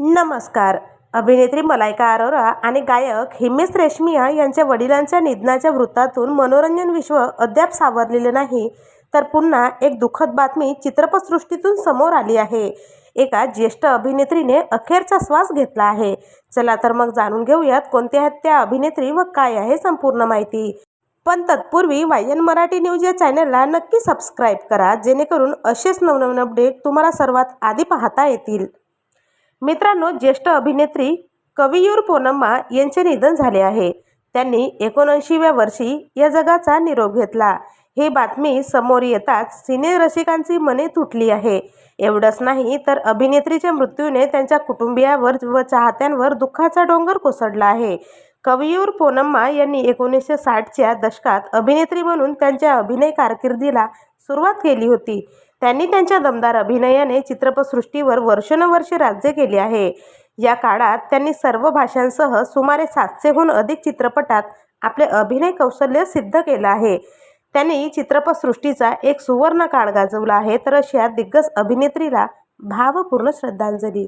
नमस्कार. अभिनेत्री मलायका अरोरा आणि गायक हिमेश रेशमिया यांच्या वडिलांच्या निधनाच्या वृत्तातून मनोरंजन विश्व अद्याप सावरलेलं नाही तर पुन्हा एक दुःखद बातमी चित्रपटसृष्टीतून समोर आली आहे. एका ज्येष्ठ अभिनेत्रीने अखेरचा श्वास घेतला आहे. चला तर मग जाणून घेऊयात कोणत्या आहेत त्या अभिनेत्री व काय आहे संपूर्ण माहिती. पण तत्पूर्वी वायन मराठी न्यूज या चॅनलला नक्की सबस्क्राईब करा जेणेकरून असेच नवनवीन अपडेट तुम्हाला सर्वात आधी पाहता येतील. मित्रांनो ज्येष्ठ अभिनेत्री कवियूर पोनम्मा यांचे निधन झाले आहे. त्यांनी एकोणऐंशीव्या वर्षी या जगाचा निरोप घेतला. ही बातमी समोर येताच सिने रसिकांची मने तुटली आहे. एवढंच नाही तर अभिनेत्रीच्या मृत्यूने त्यांच्या कुटुंबियावर व चाहत्यांवर दुःखाचा डोंगर कोसळला आहे. कवियूर पोनम्मा यांनी एकोणीसशे साठच्या दशकात अभिनेत्री म्हणून त्यांच्या अभिनय कारकिर्दीला सुरुवात केली होती. त्यांनी त्यांच्या दमदार अभिनयाने चित्रपटसृष्टीवर वर्षानुवर्षे राज्य केले आहे. या काळात त्यांनी सर्व भाषांसह सुमारे सातशेहून अधिक चित्रपटात आपले अभिनय कौशल्य सिद्ध केलं आहे. त्यांनी चित्रपटसृष्टीचा एक सुवर्ण काळ गाजवला आहे. तर अशा दिग्गज अभिनेत्रीला भावपूर्ण श्रद्धांजली.